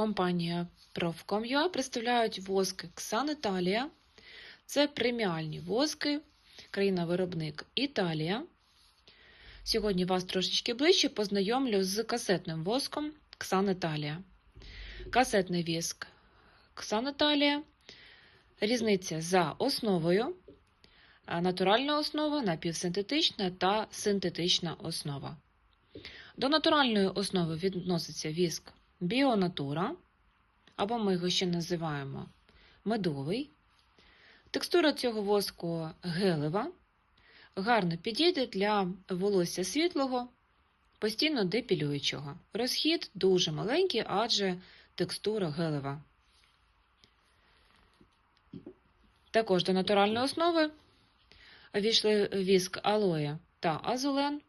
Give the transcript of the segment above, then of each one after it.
компанія Profcom.ua представляють воски Ксан Італія. Це преміальні воски, країна-виробник Італія. Сьогодні вас трошечки ближче познайомлю з касетним воском Ксан Італія. Касетний віск Ксан Італія. Різниця за основою. Натуральна основа, напівсинтетична та синтетична основа. До натуральної основи відноситься віск Біонатура, або ми його ще називаємо медовий. Текстура цього воску гелева, гарно підійде для волосся світлого, постійно депілюючого. Розхід дуже маленький, адже текстура гелева. Також до натуральної основи війшли віск алоє та азулен.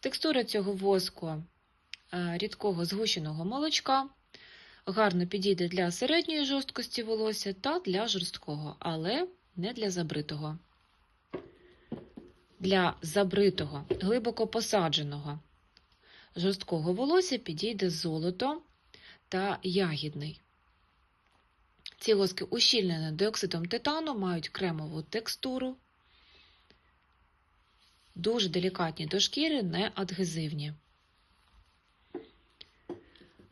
Текстура цього воску рідкого згущеного молочка гарно підійде для середньої жорсткості волосся та для жорсткого, але не для забритого. Для забритого, глибоко посадженого жорсткого волосся підійде золото та ягідний. Ці воски ущільнені диоксидом титану, мають кремову текстуру, дуже делікатні до шкіри, не адгезивні.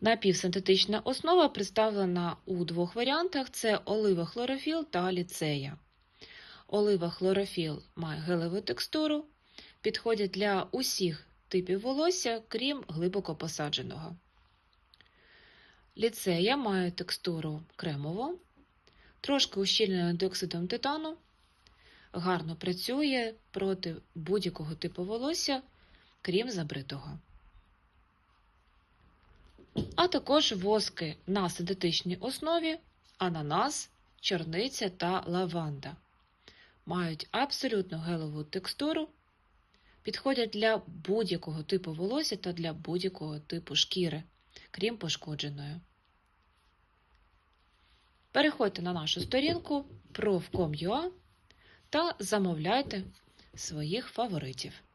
Напівсинтетична основа представлена у двох варіантах: це олива хлорофіл та ліцея. Олива хлорофіл має гелеву текстуру, підходить для усіх типів волосся, крім глибоко посадженого. Ліцея має текстуру кремову, трошки ущільнена диоксидом титану, гарно працює проти будь-якого типу волосся, крім забритого. А також воски на синтетичній основі, ананас, чорниця та лаванда. Мають абсолютно гелову текстуру, підходять для будь-якого типу волосся та для будь-якого типу шкіри, крім пошкодженої. Переходьте на нашу сторінку profcom.ua та замовляйте своїх фаворитів.